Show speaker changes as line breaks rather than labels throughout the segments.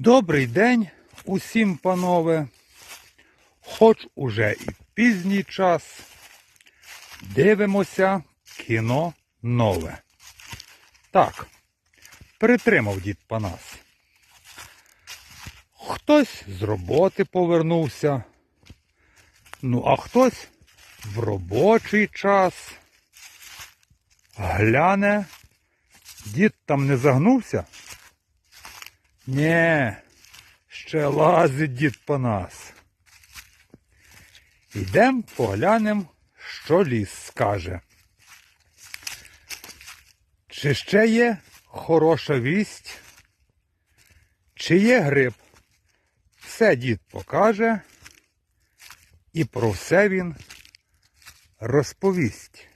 Добрий день усім, панове. Хоч уже і пізній час. Дивимося кіно нове. Так, притримав дід Панас. Хтось з роботи повернувся. Ну, а хтось в робочий час. Гляне, дід там не загнувся. Нє, ще лазить дід по нас. Йдем поглянем, що ліс скаже. Чи ще є хороша вість? Чи є гриб? Все дід покаже, і про все він розповість.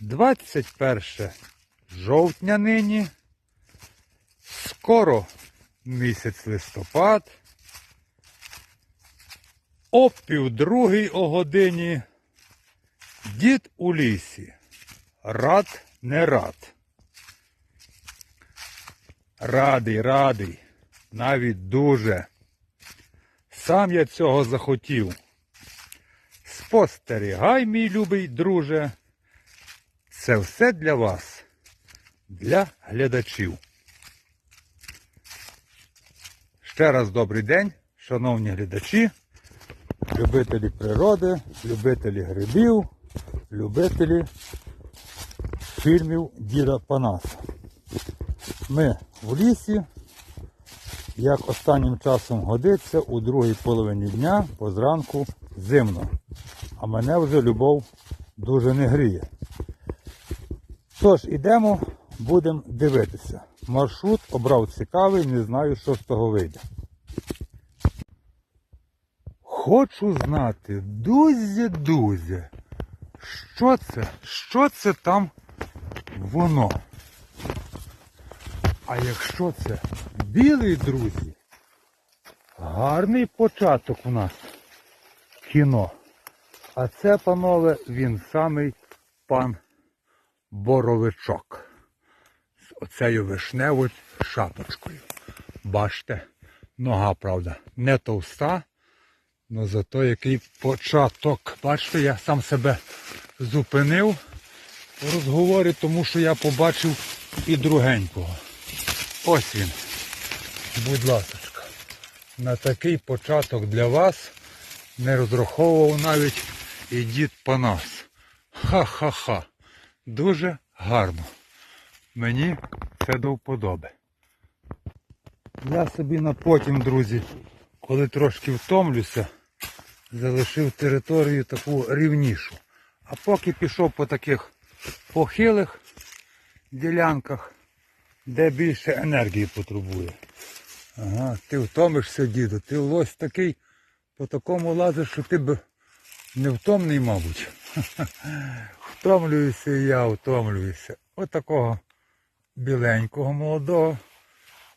21 жовтня нині. Скоро місяць листопад. О півдругій о годині дід у лісі. Рад не рад. Радий, радий, навіть дуже. Сам я цього захотів. Спостерігай, мій любий друже. Це все для вас, для глядачів. Ще раз добрий день, шановні глядачі, любителі природи, любителі грибів, любителі фільмів Діда Панаса. Ми в лісі, як останнім часом годиться, у другій половині дня позранку зимно. А мене вже любов дуже не гріє. Тож, ідемо, будемо дивитися. Маршрут обрав цікавий, не знаю, що з того вийде. Хочу знати, дузя, дузя, що це? Що це там воно? А якщо це білий, друзі, гарний початок у нас кіно. А це, панове, він самий пан Боровичок оцею вишневою шапочкою. Бачите, нога, правда, не товста, але зато який початок. Бачите, я сам себе зупинив у розговорі, тому що я побачив і другенького. Ось він. Будь ласка. На такий початок для вас не розраховував навіть і дід Панас. Ха-ха-ха. Дуже гарно. Мені це до вподоби. Я собі на потім, друзі, коли трошки втомлюся, залишив територію таку рівнішу. А поки пішов по таких похилих ділянках, де більше енергії потребує. Ага, ти втомишся, діду, ти лось такий по такому лазиш, що ти б не втомний, мабуть. Втомлююся і я, втомлююся. От такого біленького молодого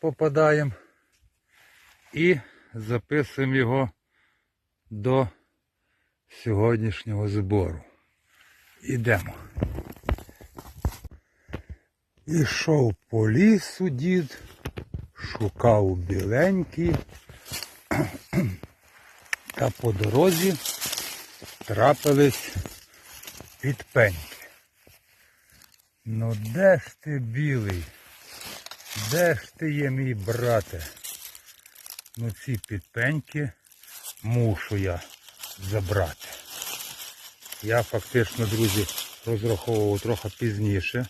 попадаємо і записуємо його до сьогоднішнього збору. Ідемо. Ішов по лісу дід, шукав біленький, та по дорозі трапились підпеньки. Ну де ж ти білий? Де ж ти є, мій брате? Ну ці підпеньки мушу я забрати. Я фактично, друзі, розраховував трохи пізніше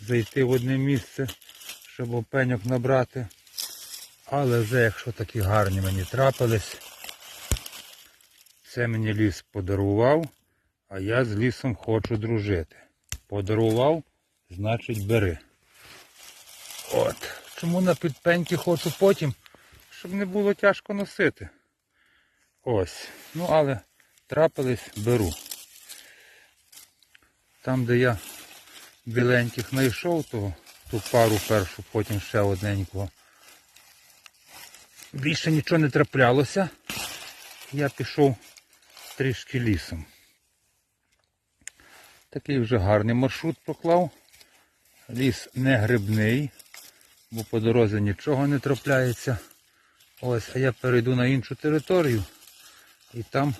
зайти в одне місце, щоб опеньок набрати. Але вже якщо такі гарні мені трапились, це мені ліс подарував, а я з лісом хочу дружити. Подарував, значить бери. От. Чому на підпеньки хочу потім, щоб не було тяжко носити. Ось. Ну, але трапились, беру. Там, де я біленьких знайшов, то ту пару першу, потім ще одненького. Більше нічого не траплялося. Я пішов трішки лісом. Такий вже гарний маршрут проклав. Ліс не грибний, бо по дорозі нічого не трапляється. Ось, а я перейду на іншу територію і там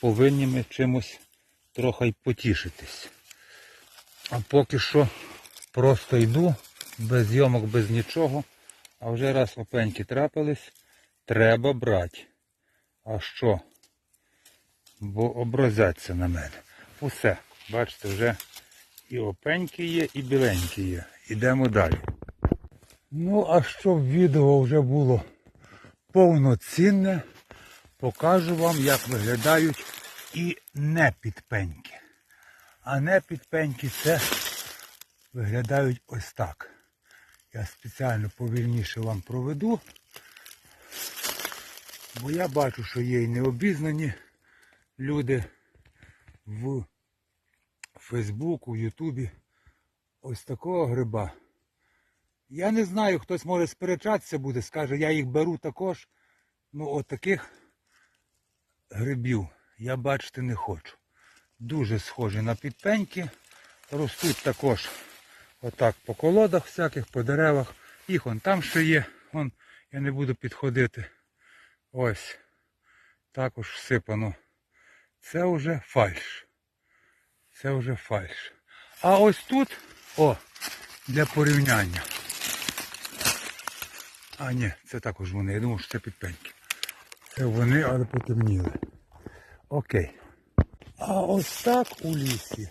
повинні ми чимось трохи й потішитись. А поки що просто йду, без зйомок, без нічого. А вже раз опеньки трапились, треба брати. А що? Бо образяться на мене. Усе, бачите, вже і опеньки є, і біленькі є. Ідемо далі. Ну, а щоб відео вже було повноцінне, покажу вам, як виглядають і не підпеньки. А не підпеньки це виглядають ось так. Я спеціально повільніше вам проведу, бо я бачу, що є і необізнані люди в Фейсбуку, Ютубі. Ось такого гриба. Я не знаю, хтось може сперечатися буде, скаже, я їх беру також. Ну, от таких грибів я бачити не хочу. Дуже схожі на підпеньки. Ростуть також отак по колодах всяких, по деревах. Їх он там ще є. Вон, я не буду підходити. Ось. Також всипано. Це вже фальш. Це вже фальш. А ось тут, о, для порівняння. А, ні, це також вони. Я думав, що це підпеньки. Це вони, але потемніли. Окей. А ось так у лісі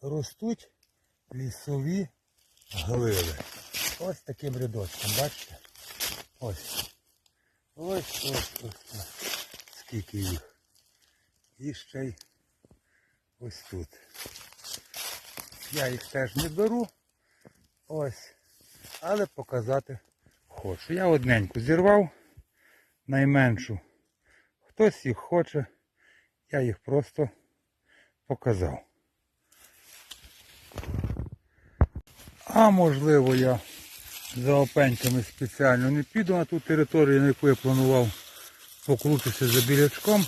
ростуть лісові гливи. Ось таким рядочком, бачите? Ось. Ось, ось, ось, ось. Скільки їх. І ще й ось тут. Я їх теж не беру. Ось. Але показати хочу. Я одненьку зірвав, найменшу. Хтось їх хоче, я їх просто показав. А можливо я за опеньками спеціально не піду на ту територію, на яку я планував покрутитися за білячком.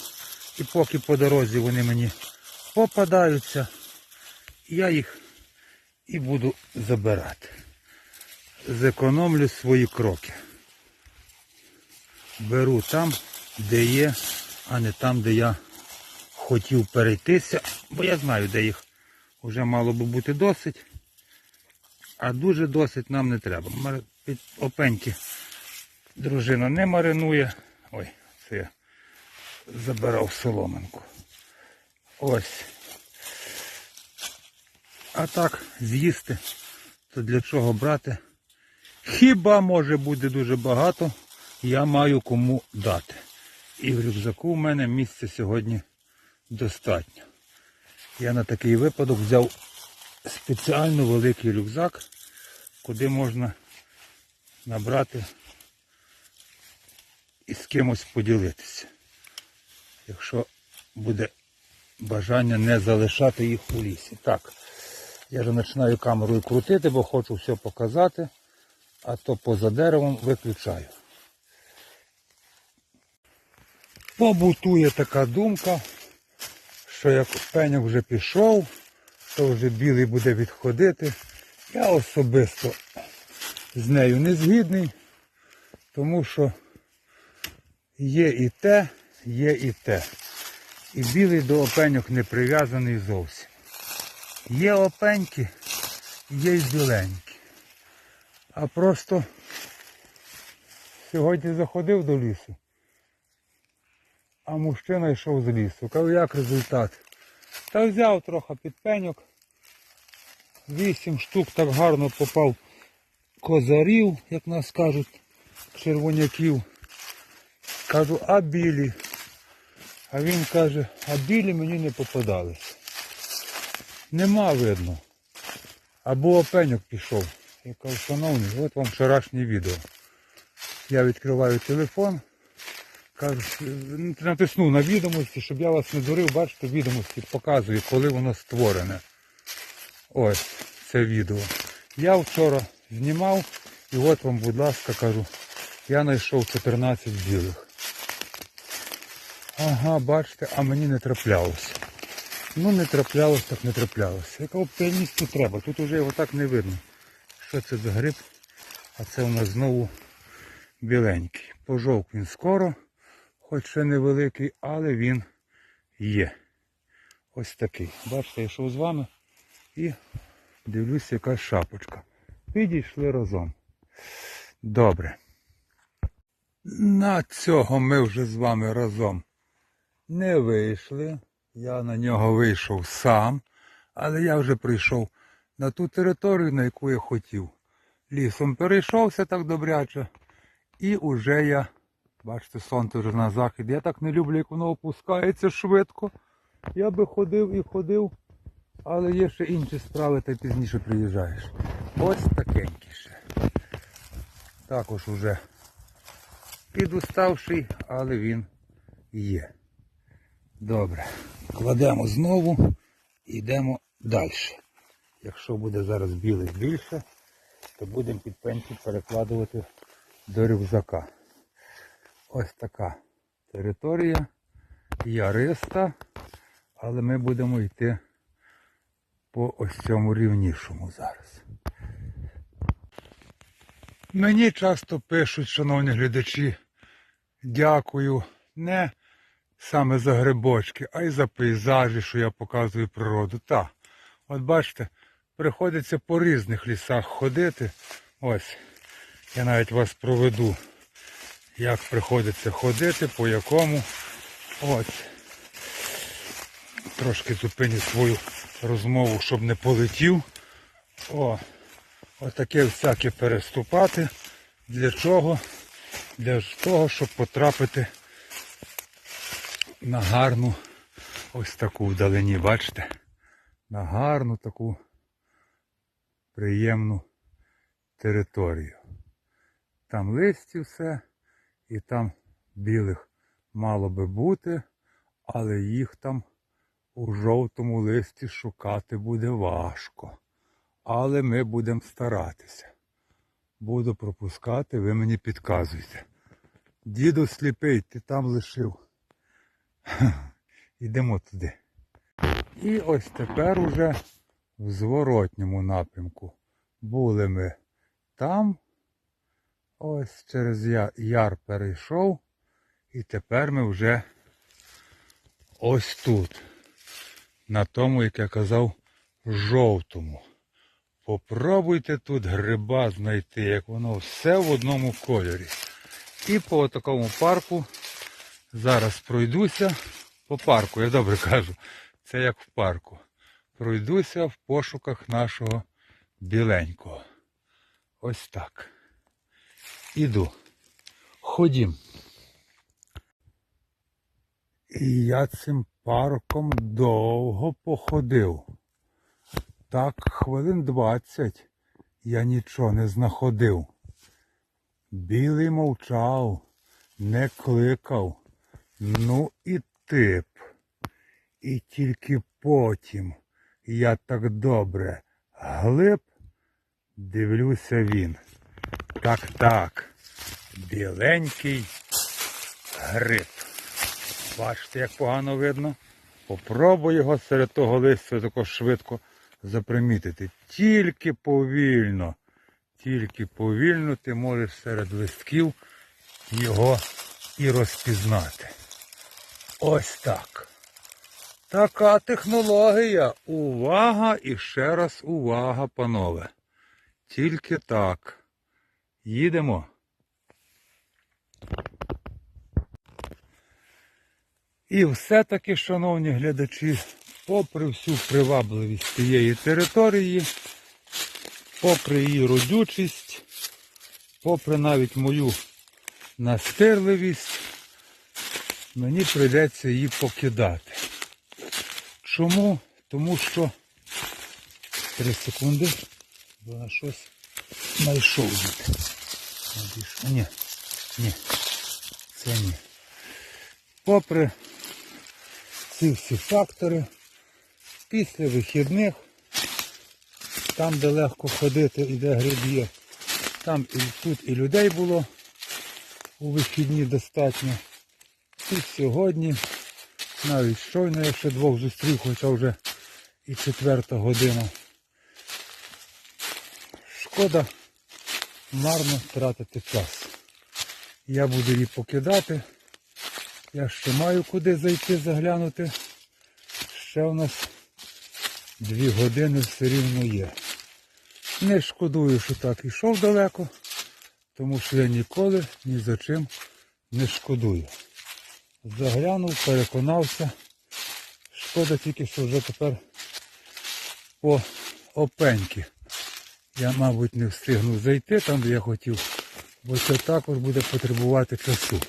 І поки по дорозі вони мені попадаються, я їх і буду забирати. Зекономлю свої кроки. Беру там, де є, а не там, де я хотів перейтися, бо я знаю, де їх вже мало би бути досить. А дуже досить нам не треба. Під опеньки дружина не маринує. Ой, це я забирав соломинку. Ось. А так, з'їсти, то для чого брати? Хіба може буде дуже багато, я маю кому дати. І в рюкзаку в мене місця сьогодні достатньо. Я на такий випадок взяв спеціально великий рюкзак, куди можна набрати і з кимось поділитися. Якщо буде бажання не залишати їх у лісі. Так, я вже починаю камерою крутити, бо хочу все показати, а то поза деревом виключаю. Побутує така думка, що як пеньок вже пішов, то вже білий буде відходити. Я особисто з нею не згідний, тому що є і те, є і те. І білий до опеньок не прив'язаний зовсім. Є опеньки, є й біленькі. А просто сьогодні заходив до лісу, а мужчина йшов з лісу. Кажу, як результат? Та взяв трохи підпеньок. Вісім штук так гарно попав козарів, як нас кажуть, червоняків. Кажу, а білі? А він каже, а білі мені не попадались. Нема видно. Або опеньок пішов. Я кажу, шановний, от вам вчорашнє відео. Я відкриваю телефон, кажу, «Ну, натиснув на відомості, щоб я вас не дурив, бачите, відомості показую, коли воно створене. Ось це відео. Я вчора знімав і от вам, будь ласка, кажу, я знайшов 14 білих. Ага, бачите, а мені не траплялося. Ну не траплялося, так не траплялося. Якого піаністу треба? Тут уже його так не видно. Що це за гриб? А це у нас знову біленький. Пожовк він скоро, хоч ще невеликий, але він є. Ось такий. Бачите, я йшов з вами і дивлюсь, яка шапочка. Підійшли разом. Добре. На цього ми вже з вами разом не вийшли. Я на нього вийшов сам, але я вже прийшов на ту територію, на яку я хотів. Лісом перейшовся так добряче. І уже я, бачите, сонце вже на захід. Я так не люблю, як воно опускається швидко. Я би ходив і ходив, але є ще інші справи, та й пізніше приїжджаєш. Ось такенький ще. Також уже підуставший, але він є. Добре. Кладемо знову і йдемо далі. Якщо буде зараз білих більше, то будемо під пенсію перекладувати до рюкзака. Ось така територія яриста, але ми будемо йти по ось цьому рівнішому зараз. Мені часто пишуть, шановні глядачі, дякую не саме за грибочки, а й за пейзажі, що я показую природу. Так, от бачите, приходиться по різних лісах ходити. Ось, я навіть вас проведу, як приходиться ходити, по якому. Ось. Трошки зупиню свою розмову, щоб не полетів. О, отаке всяке переступати. Для чого? Для того, щоб потрапити на гарну ось таку вдалині, бачите? На гарну таку приємну територію. Там листі все, і там білих мало би бути, але їх там у жовтому листі шукати буде важко. Але ми будемо старатися. Буду пропускати, ви мені підказуйте. Діду сліпий, ти там лишив. Йдемо туди. І ось тепер уже в зворотньому напрямку. Були ми там. Ось через яр перейшов. І тепер ми вже ось тут. На тому, як я казав, жовтому. Попробуйте тут гриба знайти, як воно все в одному кольорі. І по такому парку зараз пройдуся. По парку, я добре кажу. Це як в парку. Пройдуся в пошуках нашого біленького. Ось так. Іду. Ходім. І я цим парком довго походив. Так, хвилин двадцять я нічого не знаходив. Білий мовчав, не кликав. Ну і тип. І тільки потім я так добре глиб, дивлюся він. Так, так. Біленький гриб. Бачите, як погано видно. Попробуй його серед того листя тако швидко запримітити. Тільки повільно, тільки повільно ти можеш серед листків його і розпізнати. Ось так. Така технологія. Увага і ще раз увага, панове. Тільки так. Їдемо. І все-таки, шановні глядачі, попри всю привабливість цієї території, попри її родючість, попри навіть мою настирливість, мені прийдеться її покидати. Чому? Тому що 3 секунди, бо на щось знайшов. Ні, ні, це ні. Попри ці всі фактори, після вихідних, там, де легко ходити і де гриб є, там і тут і людей було у вихідні достатньо. І сьогодні, навіть щойно я ще двох зустрів, хоча вже і четверта година. Шкода, марно тратити час. Я буду її покидати. Я ще маю куди зайти заглянути. Ще у нас дві години все рівно є. Не шкодую, що так ішов далеко, тому що я ніколи ні за чим не шкодую. Заглянув, переконався. Шкода тільки, що вже тепер по опеньки. Я, мабуть, не встигну зайти там, де я хотів, бо це також буде потребувати часу.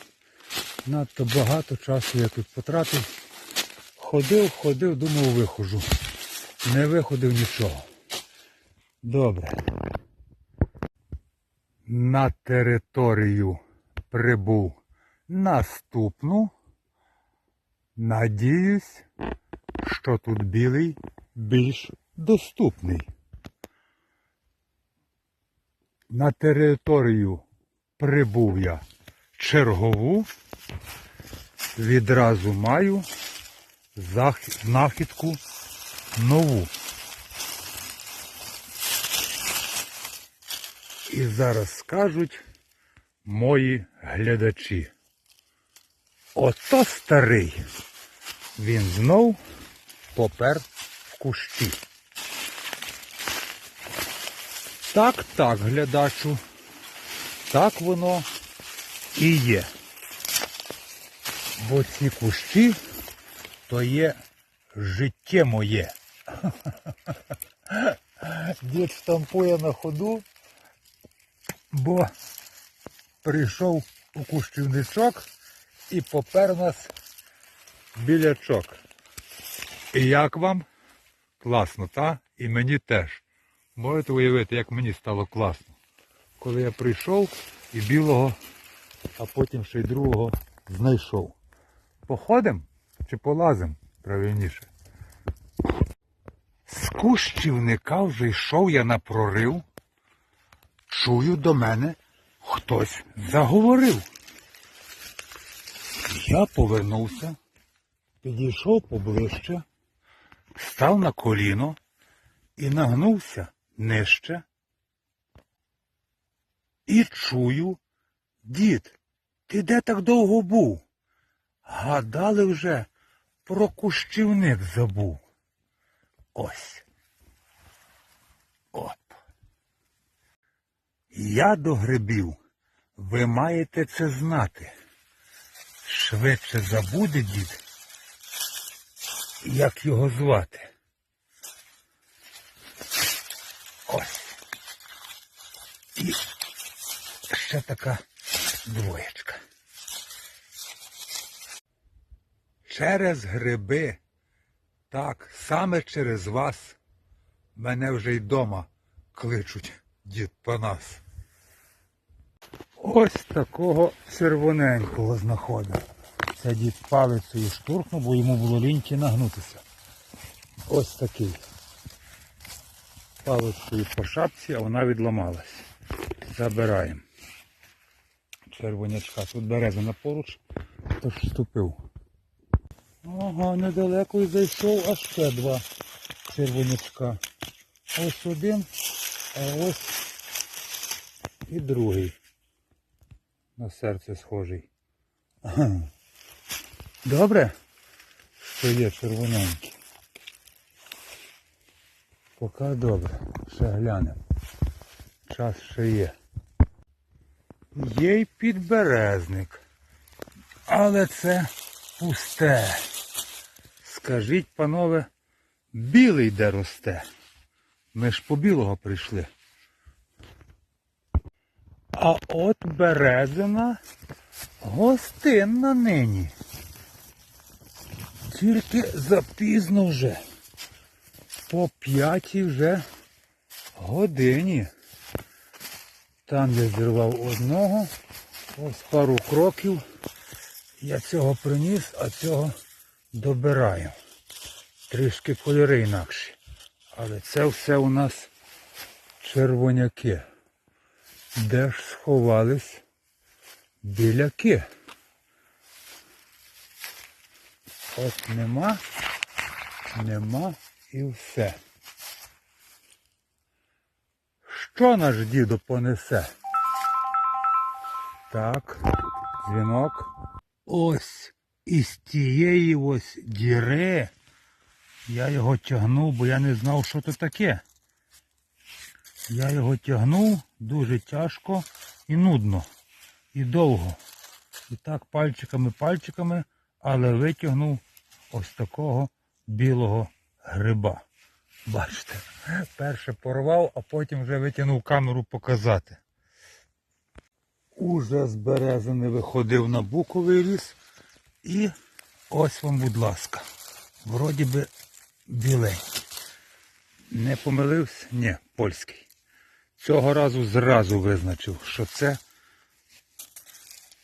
Надто багато часу я тут потратив. Ходив, ходив, думав, виходжу. Не виходив нічого. Добре. На територію прибув наступну. Надіюсь, що тут білий більш доступний. На територію прибув я чергову. Відразу маю знахідку нову. І зараз скажуть мої глядачі. Ото старий. Він знов попер в кущі. Так, так, глядачу. Так воно і є. Бо ці кущі то є життя моє. Дід штампує на ходу, бо прийшов у кущівничок і попер нас білячок. І як вам? Класно, та? І мені теж. Можете уявити, як мені стало класно. Коли я прийшов і білого, а потім ще й другого знайшов. Походим чи полазим, правильніше. З кущівника вже йшов я на прорив. Чую до мене хтось заговорив. Я повернувся, підійшов поближче, став на коліно і нагнувся нижче. І чую, дід, ти де так довго був? Гадали вже, про кущівник забув. Ось. Оп. Я до грибів. Ви маєте це знати. Швидше забуде дід, як його звати. Ось. І ще така двоєчка. Через гриби, так, саме через вас, мене вже й дома кличуть дід Панас. Ось такого червоненького знаходив. Це дід палицею штурхнув, бо йому було ліньки нагнутися. Ось такий. Палицею по шапці, а вона відламалась. Забираємо. Червонячка. Тут береза поруч, тож вступив. Ага, недалеко і зайшов, а ще два червонячка. Ось один, а ось і другий. На серце схожий. Добре, що є червоненький. Поки добре, ще глянемо. Час ще є. Є й підберезник. Але це пусте. Скажіть, панове, білий де росте. Ми ж по білого прийшли. А от березина гостинна нині. Тільки запізно вже. По п'ятій вже годині. Там я зірвав одного. Ось пару кроків. Я цього приніс, а цього добираю. Трішки кольори інакші. Але це все у нас червоняки. Де ж сховались біляки? От нема, нема і все. Що наш дідо понесе? Так, дзвінок. Ось із тієї ось діри я його тягнув, бо я не знав, що це таке. Я його тягнув дуже тяжко і нудно, і довго. І так пальчиками-пальчиками, але витягнув ось такого білого гриба. Бачите, перше порвав, а потім вже витягнув камеру показати. Уже з березини виходив на буковий ліс. І ось вам, будь ласка. Вроді би біленький. Не помилився? Ні, польський. Цього разу зразу визначив, що це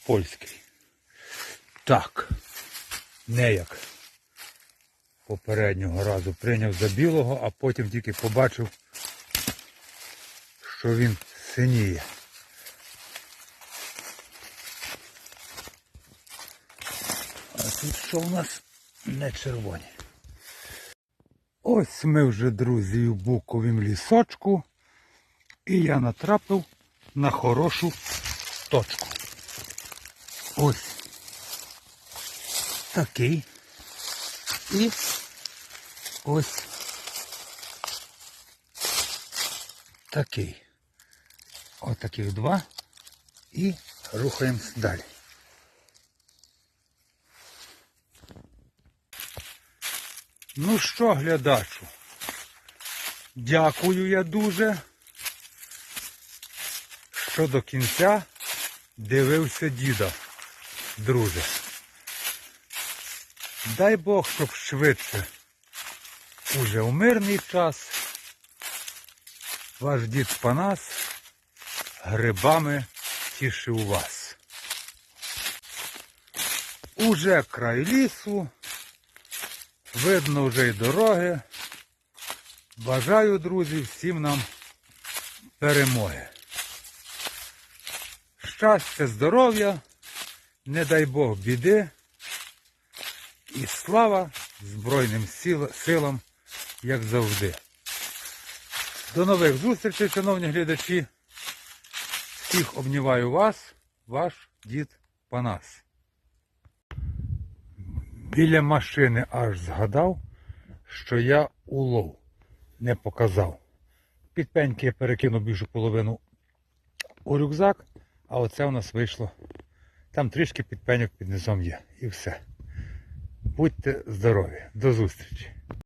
польський. Так, не як попереднього разу прийняв за білого, а потім тільки побачив, що він синіє. А тут що у нас не червоні. Ось ми вже, друзі, у буковім лісочку. І я натрапив на хорошу точку. Ось такий. І ось такий. Ось таких два. І рухаємось далі. Ну що, глядачу, дякую я дуже, що до кінця дивився діда, друже. Дай Бог, щоб швидше, уже у мирний час, ваш дід Панас грибами тішив вас. Уже край лісу. Видно вже й дороги. Бажаю, друзі, всім нам перемоги. Щастя, здоров'я, не дай Бог біди. І слава Збройним силам, як завжди. До нових зустрічей, шановні глядачі. Всіх обнімаю вас, ваш дід Панас. Біля машини аж згадав, що я улов не показав. Підпеньки я перекинув більшу половину у рюкзак, а оце у нас вийшло. Там трішки підпеньок під низом є. І все. Будьте здорові. До зустрічі.